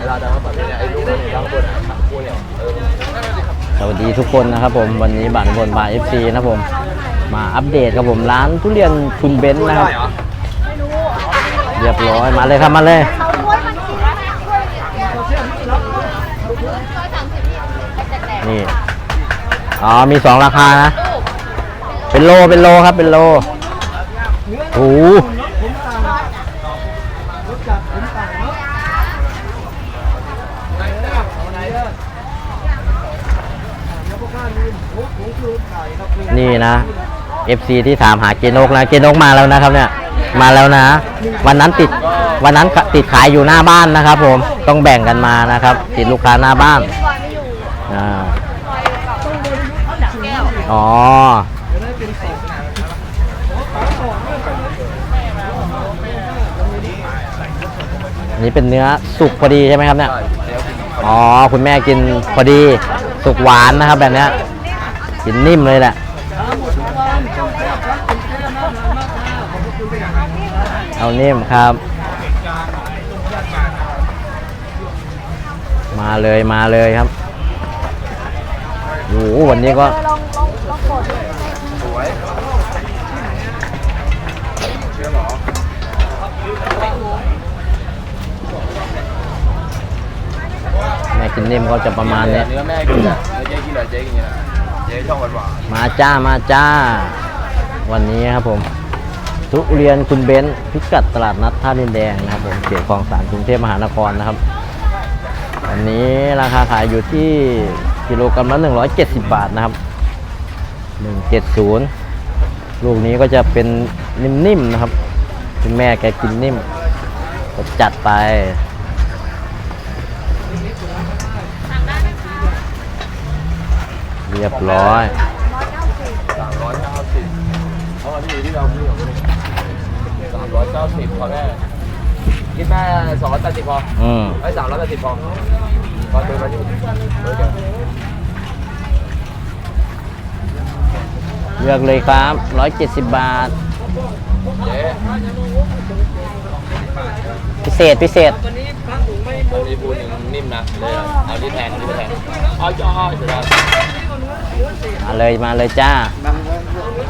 เวลาดังแบบนี้ไอ้ลูกเนี่ยดังบนคู่เนี่ยเออสวัสดีทุกคนนะครับผมวันนี้บัตรบนบาร์เอฟซีนะครับผม มาอัปเดตครับผมร้านทุเรียนคุณเบนซ์นะครับ เรียบร้อยมาเลยครับมาเลยนี่อ๋อมีสองราคานะ เป็นโลเป็นโลครับเป็นโลโอ้โห นี่นะ FC ที่ถามหาเจนกนะเจนกมาแล้วนะครับเนี่ยมาแล้วนะ วันนั้นติดวันนั้นติดขายอยู่หน้าบ้านนะครับ ผมต้องแบ่งกันมานะครับ ติดลูกค้าหน้าบ้านอ่าอ๋อนี้เป็นเนื้อสุกพอดีใช่ไหมครับเนี่ย อ๋อ คุณแม่กินพอดี สุกหวานนะครับแบบเนี้ยกินนิ่มเลยแหละ เอานิ่มครับ มาเลยมาเลยครับโอ้โหวันนี้ก็ลองลองลองกดสวยเชื่อหรอแม่กินนิ่มก็จะประมาณเนี้ยเนื้อแม่กินอะเนื้อเจ๊กินอะไรเจ๊กินอย่างเงี้ยเจ๊ชอบหวานหวานมาจ้ามาจ้า วันนี้ครับผม ทุเรียนคุณเบนซ์พิกัดตลาดนัดท่าดินแดงนะครับผมเขตคลองสานกรุงเทพมหานครนะครับวันนี้ราคาขายอยู่ที่กิโลกรัมละ170 บาทนะครับ 170 ลูกนี้ก็จะเป็นนิ่มๆนะครับคุณแม่แกกินนิ่มก็จัดไปเรียบร้อยสามร้อยเท่าที่ที่เราพูดของนี่ ร้อยเก้าสิบพอแม่คิดแม่สองร้อยแปดสิบพออืมไอ้สามร้อยแปดสิบพอพอเดินมาอยู่โอเคเลือกเลยครับ170บาท เจ๊พิเศษพิเศษ มันมีปูหนึ่งนิ่มนะเลยเอาที่แทงที่ไปแทงอ้อยอ้อยเสร็จแล้วมาเลยมาเลยจ้า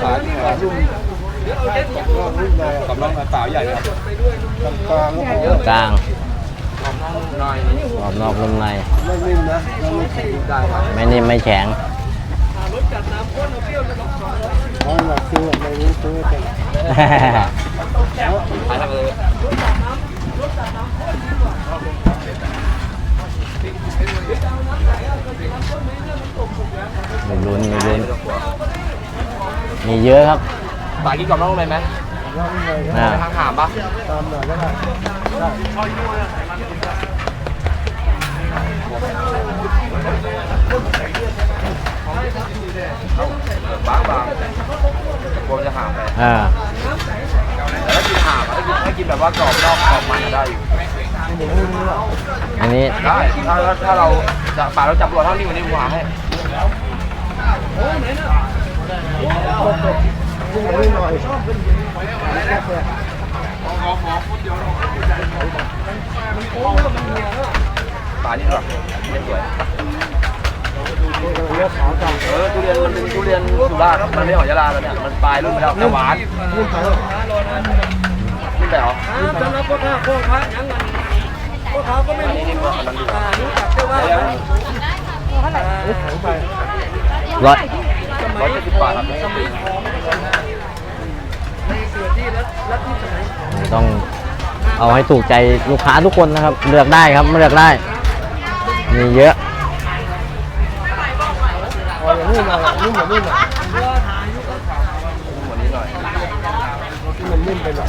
ขาที่ขาชุ่ม กับน้องเปล่าใหญ่ครับกลางกลางกับนองน้อยกรอบนอกนุ่มในไม่นิ่มนะไม่ใช่ได้ครับไม่นิ่มไม่แข็งน้องอยากซื้อไม่รู้ซื้อแต่ขายทำเลยมีลุ้นมีลุ้นมีเยอะครับ ปากกินกับน้องเลยไหมอ่า ทางหามปะบางบางกลัวจะหามไปอ่า แต่ถ้ากินหามถ้ากินถ้ากินแบบว่ากรอบนอกกรอบมันได้อยู่อันนี้ ได้ถ้าถ้าเราจะปากเราจับตัวเท่านี้วันนี้ผมหาให้ ปลานี่หรอเรียนสวยเออทุเรียนมันเป็นทุเรียนสุราษฎร์มันไม่หอยยาลาแล้วเนี่ยมันปลายรุ่นไปแล้วแต่หวานรุ่นไปรุ่นไปเหรอสำหรับพ่อค้าพ่อค้ายังกันพ่อค้าก็ไม่อันรู้นี้นี่มันอันนั้นดีกอ่าว่ารู้จักแต่ว่าเดี๋ยวร้อยร้อยเจ็ดสิบบาทครับ ในส่วนที่รัฐรัฐที่ไหน ต้องเอาให้ถูกใจลูกค้าทุกคนนะครับ เลือกได้ครับเลือกได้ มีเยอะอย่างนี้มานุ่มอย่างนุ่มาวันนี้หน่อยมันนุ่มไปหน่อย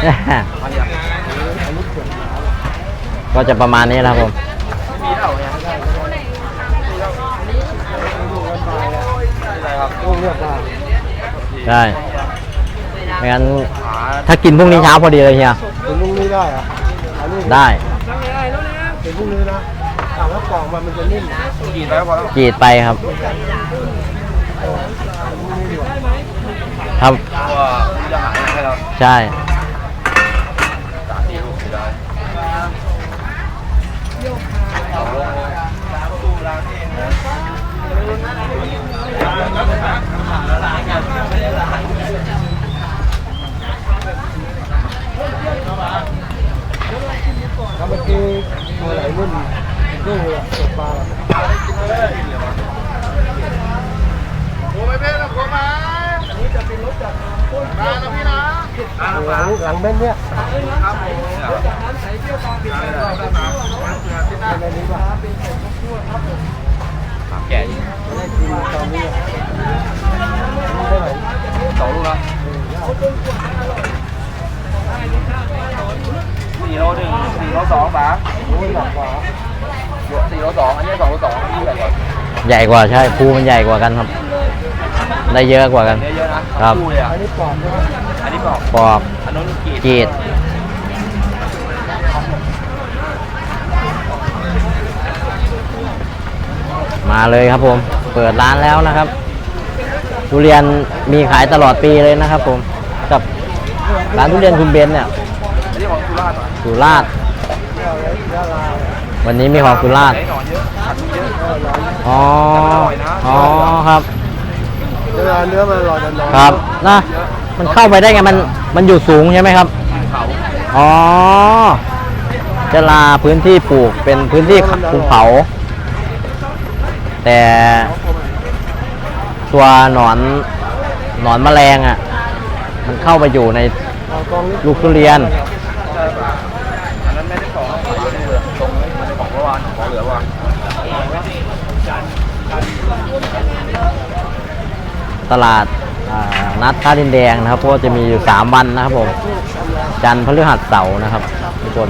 กก็จะประมาณนี้นะครับผมมีเท่าไหร่อะไรครับลูกเลือกมาใช่ไม่งั้นขาถ้ากินพรุ่งนี้เช้าพอดีเลยเฮียเป็นพรุ่งนี้ได้อะอันนี้ได้เป็นพรุ่งนี้นะถามว่ากล่องมันมันจะนิ่มกี่ไปก็พอแล้วจีดไปครับครับเพราะว่าพี่จะหาให้เราใช่ สามสี่ลูกไม่ได้ สองลูกเลยถ้าเมื่อกี้ตัวไหนรุ่นรุ่นเลยอะตกปลาอะหลังหลังเบ้นเนี่ยในนี้ป่ะถามแก่ยิ งไม่ได้กินตอนนี้อะนี่ได้ไหมสองลูกแล้วสี่โลหนึ่งสี่โลสองป๋าโอ้ยหนักกว่าสี่โลสองอันนี้สองโลสองอันนี้ใหญ่กว่าใหญ่กว่าใช่ภูมันใหญ่กว่ากันครับ ได้เยอะกว่ากันเนื้อเยอะนะครับคู่เลยอะอันนี้ปลอมใช่ไหมอันนี้บอกปอบอันนู้นกีดจีด มาเลยครับผม เปิดร้านแล้วนะครับ ทุเรียนมีขายตลอดปีเลยนะครับผม กับร้านทุเรียนคุณเบนเนี่ยสุราษฎร์วันนี้มีของสุราษฎร์อ๋อ อ๋อครับเวลาเนื้อมันอร่อยนอยครับนะมันเข้าไปได้ไงมันมันอยู่สูงใช่ไหมครับอ๋อจะลาพื้นที่ปลูกเป็นพื้นที่ภูเขา แต่ตัวหนอนหนอนแมลงอะ มันเข้าไปอยู่ในลูกทุเรียนอันนั้นไม่ได้ของของเหลือตรงม่ได้ของเมื่อวานของเหลือวางตลาดนัดท่าดินแดงนะครับเพราะจะมีอยู่3วันนะครับผม จันทร์พฤหัสเสาร์นะครับทุกคน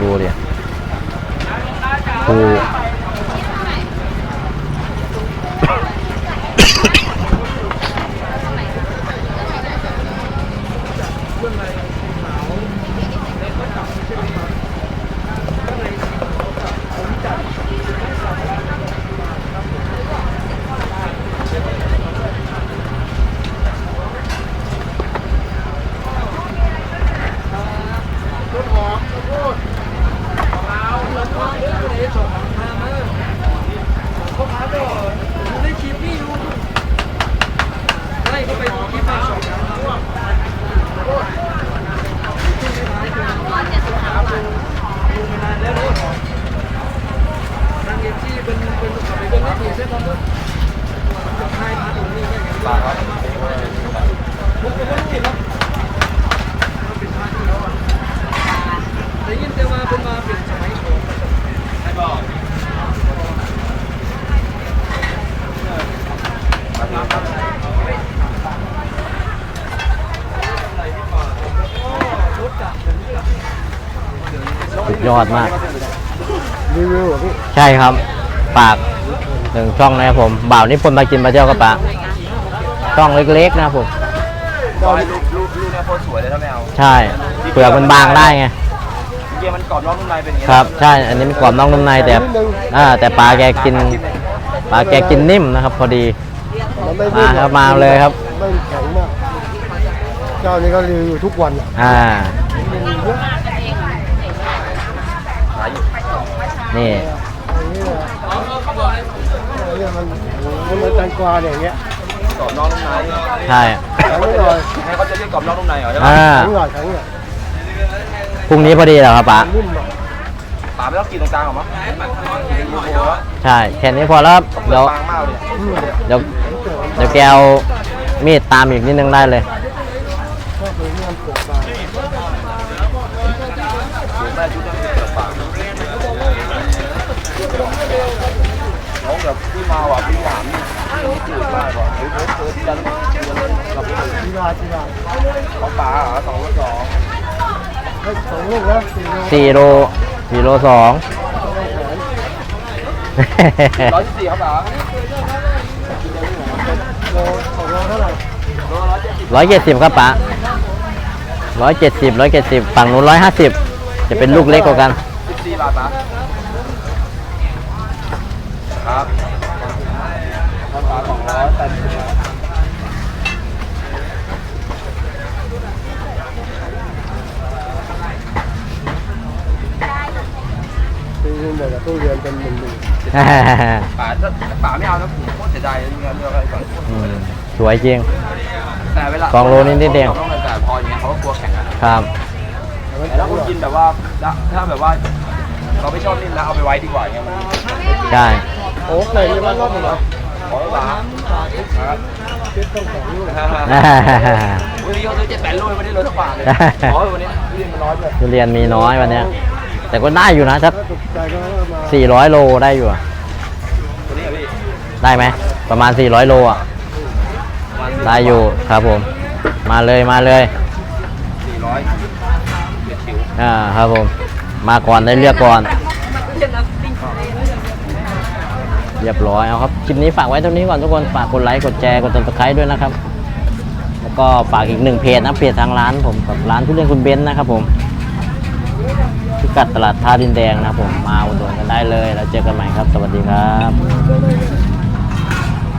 ดูดิภูสุ ดยอดมาก รีวิวเหรอพี่ใช่ครับปากหนึ่งช่องนะครับผมบ่าวนิพนธ์มากินมาเที่ยวกับปะช่องเล็กๆนะครับผม ก็ให้ลูกลูกลูกเนี่ยโคตรสวยเลยถ้าไม่เอาใช่เปลือกมันบางได้ไงจริงๆมันกรอบนอกนุ่มในเป็นอย่างนี้ครับ ใช่อันนี้มันกรอบนอกนุ่มในแต่อ่าแต่ปลาแกกินปลาแกกินนิ่มนะครับ พอดี มันไม่มาครับมาเลยครับ ไม่แข็งมากเจ้านี้ก็รีวิวทุกวันอะอ่าข นี่อย่างนี้เลยอันมันมันเหมือนแตงกวาเนี่ยอย่างเงี้ยกรอบนอกนุ่มในใช่แข็งหน่อยให้เขาจะเรียกกรอบนอกนุ่มในเหรอใช่ไหมอ่าแข็งหน่อยแข็งหน่อยพรุ่งนี้พอดีเหรอครับป๋านิ่มอะป๋าไม่ต้องกินตรงกลางหรอมั้งใช่แค่นี้พอแล้วครับเดี๋ยวเดี๋ยวเดี๋ยวแกเอามีดตามอีกนิดนึงได้เลย ก็เป็นเรื่องเปลือกบาง ถูกแม่ชุดนั้นเปลือกบาง แบบที่มาว่ะพี่หวานนี่จืดมากว่ะเฮ้ยเฮ้ยเฮ้ยจันกับจีราจีราของป๋าเหรอสองรถสองเฮ้ยสองลูกนะสี่โลสี่โลสี่โลสองร้อยสี่ครับป๋าโลสองโลเท่าไหร่ร้อยเจ็ดสิบร้อยเจ็ดสิบครับป๋าร้อยเจ็ดสิบร้อยเจ็ดสิบฝั่งนู้นร้อยห้าสิบจะเป็นลูกเล็กกว่ากันสิบสี่บาทปะครับรา คาสองร้อยแปดสิบบาทซื้อเดี๋ยวตู้เรียนเป็นหนึ่งหนึ่งป๋าถ้าป๋าไม่เอานะผมโคตรเสียดายเลยเงินเดือนอะไรก่อนอืมสวยจริง แต่เวลากองโลนิดนิดเดียวต้องแต่พออย่างเงี้ยเขาก็กลัวแข่งกันครับ แต่ถ้าคุณกินแบบว่าถ้าแบบว่าเราไม่ชอบนิ่มแล้วเอาไปไว้ดีกว่าอย่างเงี้ยมันใช่โอ้ไหนที่บ้านรอบหนึ่งเหรอ ขอป๋าครับคิดต้องสองลูกวันนี้เขาซื้อเจ็ดแปดโลไม่ได้ลดสักบาทเลยอ๋อวันนี้พี่มันน้อยไปทุเรียนมีน้อยวันเนี้ยแต่ก็ได้อยู่นะสักถ้าถูกใจก็มาสี่ร้อยโลได้อยู่อะวันนี้อะพี่ได้ไหมประมาณสี่ร้อยโลอะได้อยู่ครับผม มาเลยมาเลยสี่ร้อยเจ็ดชิวอ่าครับผม มาก่อนได้เลือกก่อน เรียบร้อยเอาครับคลิปนี้ฝากไว้เท่านี้ก่อนทุกคนฝากกดไลค์กดแชร์กดติดตามด้วยนะครับ แล้วก็ฝากอีกหนึ่งเพจนะเพจทางร้านผมกับร้านทุเรียนคุณเบนซ์นะครับผมพิกัดตลาดท่าดินแดงนะครับผมมาอุดหนุนกันได้เลย แล้วเจอกันใหม่ครับ สวัสดีครับ